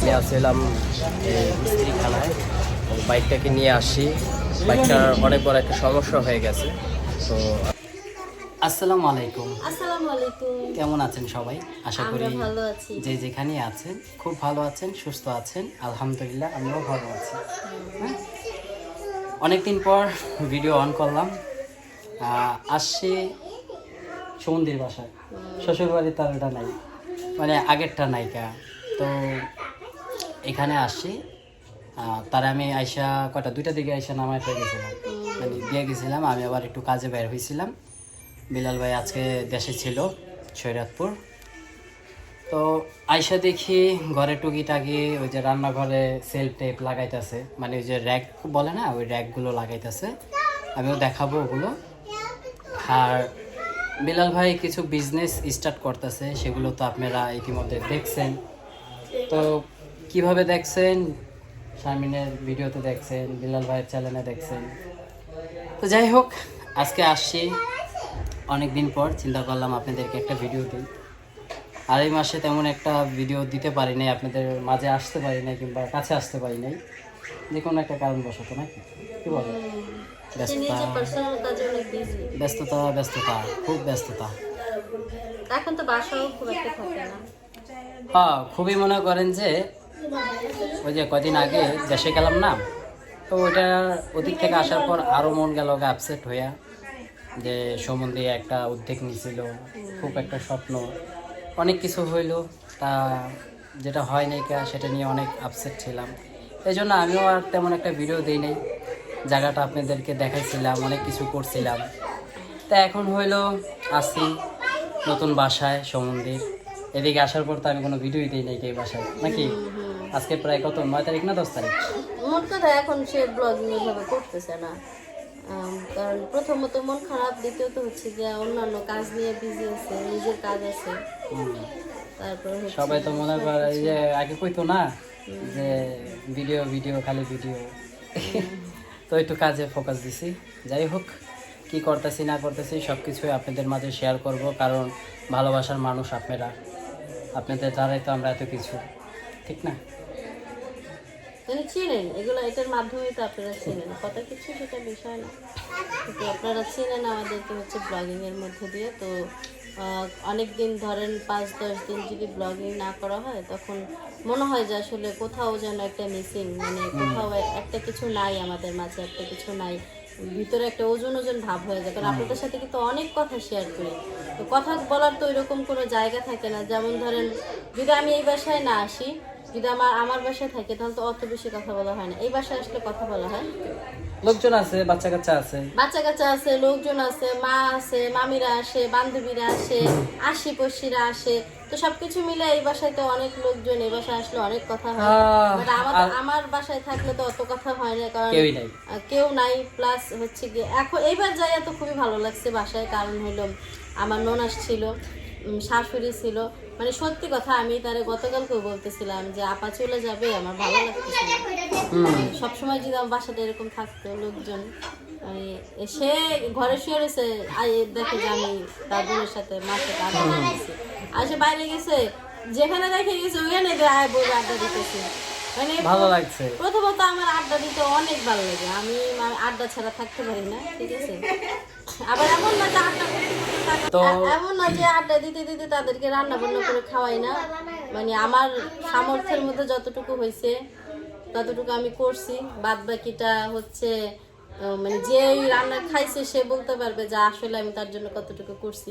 আমি আসছিলাম মিস্ত্রিখানায়। বাইকটাকে নিয়ে আসি। বাইকটার অনেক বড় একটা সমস্যা হয়ে গেছে। তো আসসালামু আলাইকুম। আসসালামু আলাইকুম। কেমন আছেন সবাই? আশা করি ভালো আছি। যে যেখানে আছেন খুব ভালো আছেন সুস্থ আছেন। আলহামদুলিল্লাহ আমরাও ভালো আছি। হ্যাঁ? অনেকদিন পর ভিডিও অন করলাম। আসছি সমুদ্রের বাসায়। শ্বশুরবাড়ির তার ওটা নাই। মানে আগেরটা নায়িকা। তো এখানে আহ, তার আমি আইসা কটা দুইটা দিকে আইসা নামায় পেয়ে গেছিলাম। মানে দিয়ে গেছিলাম আমি আবার একটু কাজে বের হয়েছিলাম বিলাল ভাই আজকে দেশে ছিল সৈরাতপুর। তো আইসা দেখি ঘরে টুকি টাকি ওই যে রান্নাঘরে সেল টেপ লাগাইতেছে। মানে ওই যে র্যাক বলে না ওই র্যাকগুলো লাগাইতেছে। আমিও দেখাবো ওগুলো। আর বিলাল ভাই কিছু বিজনেস স্টার্ট করতেছে সেগুলো তো আপনারা ইতিমধ্যে দেখছেন। তো কীভাবে দেখছেন? শারমিনের ভিডিওতে দেখছেন বিলাল ভাইয়ের চ্যানেলে দেখছেন। তো যাই হোক আজকে আসছি। অনেক দিন পর চিন্তা করলাম আপনাদেরকে একটা ভিডিও দিই। আর এই মাসে তেমন একটা ভিডিও দিতে পারি নাই আপনাদের মাঝে আসতে পারি নাই কিংবা কাছে আসতে পারি নাই। যে কোনো একটা কারণবশত নাকি? কি বলে ব্যস্ততা। ব্যস্ততা ব্যস্ততা খুব ব্যস্ততা। এখন তো বাসাও খুব একটা থাকে না। হ্যাঁ খুবই মনে করেন যে ওই যে কদিন আগে দেশে গেলাম না, তো ওইটা ওদিক থেকে আসার পর আরও মন গেল আপসেট হইয়া যে সম্বন্ধে একটা উদ্যোগ নিয়েছিল খুব একটা স্বপ্ন। অনেক কিছু হইল, তা যেটা হয় নাই কা, সেটা নিয়ে অনেক আপসেট ছিলাম। এই জন্য আমিও আর তেমন একটা ভিডিও দিই নাই, জায়গাটা আপনাদেরকে দেখাইছিলাম, অনেক কিছু করছিলাম। তা এখন হইল আসি নতুন বাসায় সমন্দির এদিকে আসার পর তো আমি কোনো ভিডিওই দিই নাই এই বাসায়, নাকি? আজকে প্রায় কত? নয় তারিখ না দশ তারিখ? মোট কথা এখন সে ব্লগিং এভাবে করতেছে না। কারণ প্রথমত মন খারাপ দ্বিতীয়ত হচ্ছে যে অন্যান্য কাজ নিয়ে বিজি আছে নিজের কাজ আছে। তারপর সবাই তো মনে করে এই যে আগে কইতো না যে ভিডিও ভিডিও খালি ভিডিও তো একটু কাজে ফোকাস দিছি। যাই হোক কি করতেছি না করতেছি সব কিছুই আপনাদের মাঝে শেয়ার করব কারণ ভালোবাসার মানুষ আপনারা। আপনাদের দ্বারাই তো আমরা এত কিছু। ঠিক না? মানে চিনেন এগুলো এটার মাধ্যমে তো আপনারা চিনেন। কত কিছু সেটা বিষয় না। কিন্তু আপনারা চিনেন আমাদেরকে হচ্ছে ব্লগিং এর মধ্যে দিয়ে। তো অনেক দিন ধরেন পাঁচ দশ দিন যদি ব্লগিং না করা হয় তখন মনে হয় যে আসলে কোথাও যেন একটা মিসিং মানে কোথাও একটা কিছু নাই আমাদের মাঝে একটা কিছু নাই। ভিতরে একটা ওজন ওজন ভাব হয়ে যায়। কারণ আপনাদের সাথে কিন্তু অনেক কথা শেয়ার করি। তো কথা বলার তো এরকম কোনো জায়গা থাকে না। যেমন ধরেন যদি আমি এই বাসায় না আসি যদি আমার আমার বাসায় থাকে তাহলে তো অত বেশি কথা বলা হয় না। এই বাসায় আসলে কথা বলা হয়। লোকজন আছে বাচ্চা কাচ্চা আছে? বাচ্চা কাচ্চা আছে লোকজন আছে মা আছে মামিরা আসে বান্ধবীরা আসে আশি পড়শিরা আসে। তো সবকিছু মিলে এই বাসায় তো অনেক লোকজন এই বাসায় আসলে অনেক কথা হয়। বাট আমাদের আমার বাসায় থাকলে তো অত কথা হয় না কারণ কেউ নাই। প্লাস হচ্ছে কি এখন এইবার যাই তো খুবই ভালো লাগছে বাসায়। কারণ হলো আমার ননাস ছিল। শাশুড়ি ছিল। মানে সত্যি কথা, আমি তারে গতকালকে বলতেছিলাম যে, আপা চলে যাবে, আমার ভালো লাগতেছে সব সময় সবসময় যদি আমার বাসাটা এরকম থাকতো লোকজন মানে সে ঘরে শুয়ে রয়েছে দেখে যে আমি তার বোনের সাথে, মার আড্ডা আর সে বাইরে গেছে, যেখানে দেখে গেছে ওখানে আয় বই আড্ডা দিতেছে। মানে ভালো লাগছে। প্রথমত আমার আড্ডা দিতে অনেক ভালো লাগে। আমি আড্ডা ছাড়া থাকতে পারি না ঠিক আছে? আবার এমন না যে আড্ডা এমন না যে আড্ডা দিতে দিতে তাদেরকে রান্না বান্না করে খাওয়াই না। মানে আমার সামর্থ্যের মধ্যে যতটুকু হয়েছে ততটুকু আমি করছি। বাদ বাকিটা হচ্ছে মানে যে রান্না খাইছে সে বলতে পারবে যে আসলে আমি তার জন্য কতটুকু করছি।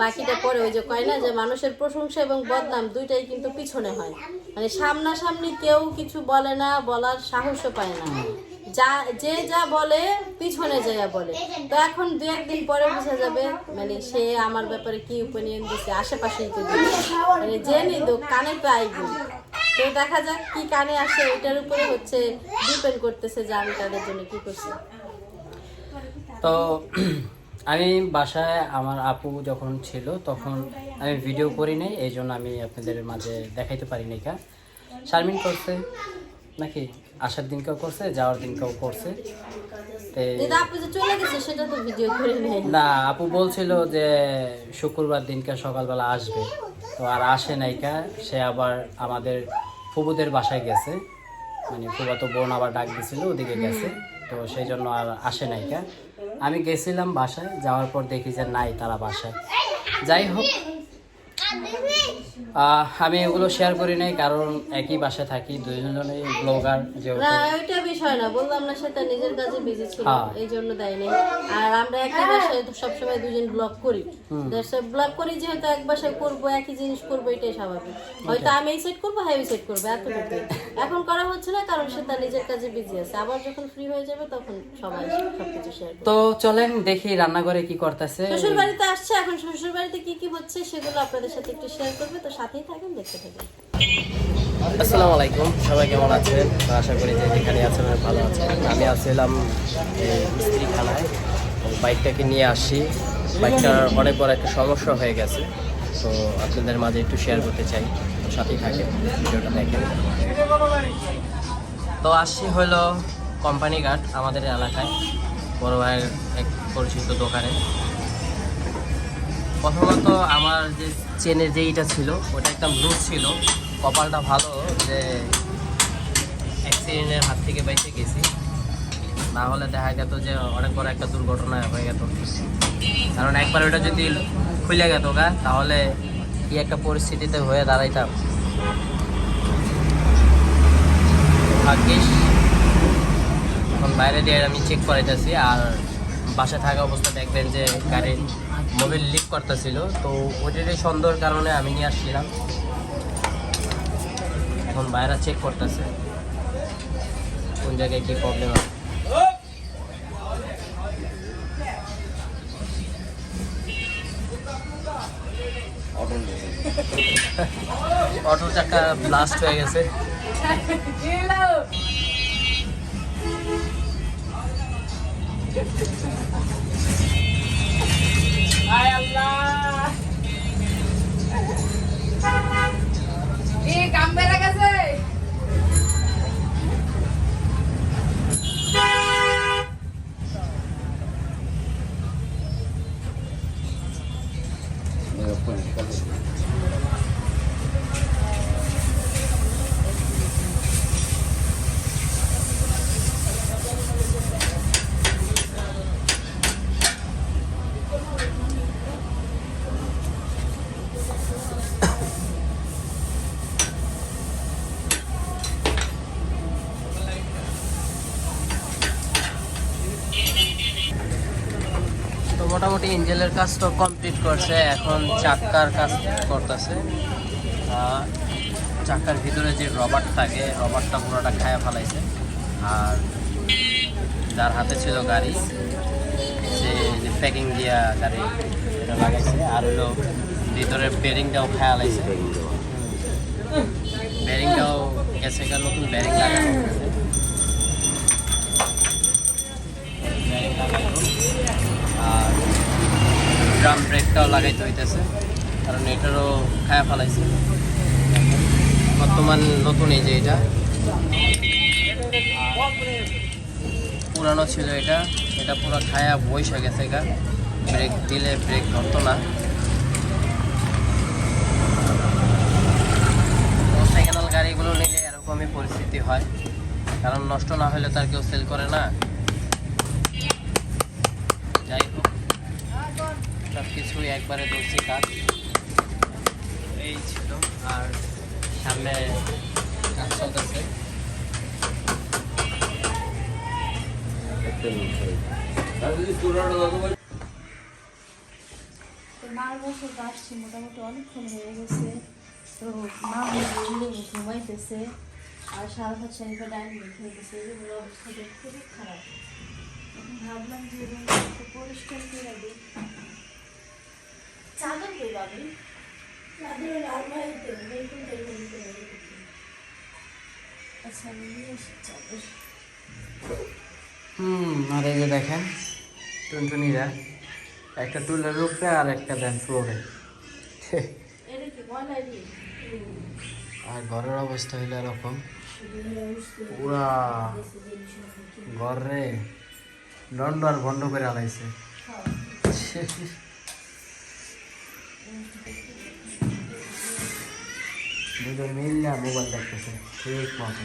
বাকিটা পরে ওই যে কয় না যে মানুষের প্রশংসা এবং বদনাম দুইটাই কিন্তু পিছনে হয়। মানে সামনাসামনি কেউ কিছু বলে না বলার সাহসও পায় না। যা যে যা বলে পিছনে যাইয়া বলে। তো এখন দু একদিন পরে বোঝা যাবে মানে সে আমার ব্যাপারে কি ওপিনিয়ন দিচ্ছে আশেপাশেই তো মানে যে নিদ কানে তো আইব তো দেখা যাক কি কানে আসে এটার উপরে হচ্ছে ডিপেন্ড করতেছে যে আমি তাদের জন্য কি করছি। তো আমি বাসায় আমার আপু যখন ছিল তখন আমি ভিডিও করি নাই এই জন্য আমি আপনাদের মাঝে দেখাইতে পারি নাই কা। শারমিন করছে নাকি? আসার দিনকেও করছে যাওয়ার দিনকেও করছে। তে দিদা আপু যে চলে গেছে সেটা তো ভিডিও করে নেই। না আপু বলছিল যে শুক্রবার দিনকে সকালবেলা আসবে। তো আর আসে নাইকা সে আবার আমাদের ফুবুদের বাসায় গেছে। মানে ফুবাতো বোন আবার ডাক দিছিল ওদিকে গেছে। তো সেই জন্য আর আসে নাইকা আমি গেছিলাম বাসায় যাওয়ার পর দেখি যে নাই তারা বাসায়। যাই হোক আমি এগুলো শেয়ার করি নাই কারণ একই বাসায় থাকি দুজনেই ব্লগার না ওইটা বিষয় না বললাম না সেটা নিজের কাজে বিজি ছিল হ্যাঁ। এই জন্য দেয়নি আর আমরা বাসায় সবসময় দুজন ব্লগ করি। ব্লগ করি যেহেতু এক বাসায় করব একই জিনিস করব এটাই স্বাভাবিক। হয়তো আমি এই সেট করব হ্যাঁ সেট করব এতটুকু এখন করা হচ্ছে না কারণ সে তার নিজের কাজে বিজি আছে। আবার যখন ফ্রি হয়ে যাবে তখন সবাই সবকিছু শেয়ার তো চলেন দেখি রান্নাঘরে কি করতেছে। শ্বশুর বাড়িতে আসছে এখন শ্বশুর বাড়িতে কি কি হচ্ছে সেগুলো আপনাদের সাথে একটু শেয়ার করবে। তো সাথেই থাকেন, দেখতে থাকেন। আসসালামু আলাইকুম, সবাই কেমন আছেন? আশা করি যে যেখানে আছেন ভালো আছেন। আমি আসছিলাম মিস্ত্রিখানায়। বাইকটাকে নিয়ে আসি। বাইকটার অনেক বড় একটা সমস্যা হয়ে গেছে। তো আপনাদের মাঝে একটু শেয়ার করতে চাই। সাথেই থাকে ভিডিওটা দেখেন। তো আসছি হলো কোম্পানি গার্ড আমাদের এলাকায়। বড় ভাইয়ের এক পরিচিত দোকানে। প্রথমত আমার যে চেনের যে ইটা ছিল, ওটা একদম লুজ ছিল। কপালটা ভালো যে অ্যাক্সিডেন্টের হাত থেকে বেঁচে গেছি। না হলে দেখা যেত যে অনেক বড় একটা দুর্ঘটনা হয়ে যেত কারণ একবার ওটা যদি খুলে গেত গা, তাহলে কি একটা পরিস্থিতিতে হয়ে দাঁড়াইতাম। এখন বাইরে দিয়ে আমি চেক করাইতেছি, আর বাসায় থাকা অবস্থা দেখবেন যে গাড়ির মোবিল লিক করতেছিল। তো ওইটারই সন্দেহের কারণে আমি নিয়ে আসছিলাম। এখন বাইরে চেক করতেছে। কোন জায়গায় কি প্রবলেম আছে। অটোর চাকা ব্লাস্ট হয়ে গেছে। তো মোটামুটি ইঞ্জেলের কাজ তো কমপ্লিট করছে এখন চাক্কার কাজ করতেছে। চাক্কার ভিতরে যে রবার্ট থাকে রবারটা পুরোটা খায়া ফেলাইছে। আর যার হাতে ছিল গাড়ি সে যে প্যাকিং দিয়া গাড়ি এটা লাগাইছে। আর হলো ভিতরের বেরিংটাও খায়া লাইছে। বেরিংটাও গেছে নতুন বেরিং লাগানো ড্রাম ব্রেকটাও লাগাইতে হইতেছে, কারণ এটারও খায়া ফেলাইছে। বর্তমান নতুন এই যে এটা। পুরানো ছিল এটা এটা পুরো খায়া বইসা গেছে গা। ব্রেক দিলে ব্রেক ধরতো না। সেকেন্ড গাড়িগুলো নিলে এরকমই পরিস্থিতি হয়। কারণ নষ্ট না হলে তার কেউ সেল করে না যাই হোক সব কিছুই একবারে ধরছি কাজ। এই ছিল আর সামনে কাজ চলতেছে। তো মার বছর আসছি মোটামুটি অনেকক্ষণ হয়ে গেছে। তো মা হলে ঘুমাইতেছে। আর সারা ভাত ডাইনিং এগুলো অবস্থা খুবই খারাপ। ভাবলাম যে চাদর হুম, আর এই যে দেখেন টুনটুনিরা, একটা টুলের উপরে আর একটা দেন ফ্লোরে আর ঘরের অবস্থা হলো এরকম। পুরা ঘরে আর বন্ধ করে আলাইছে। দুজন মিললে মোবাইল দেখতেছে। ঠিক মতো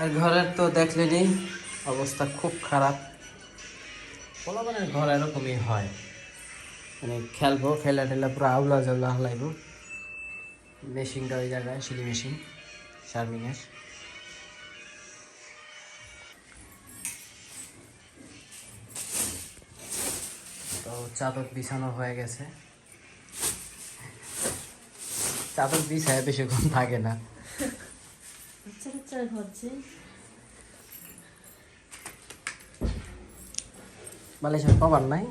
আর ঘরের তো দেখলেনি অবস্থা খুব খারাপ। পোলাপানের ঘর এরকমই হয়। মানে খেলব, খেলা টেলা পুরো আউলা জাউলা হালাইবো। মেশিনটা ওই জায়গায় সিলি মেশিন শার্মিংয়ের চাদর বিছানো হয়ে গেছে। চাদর বিছায় বেশিক্ষণ থাকে না। পাবার বালিশের কভার নাই?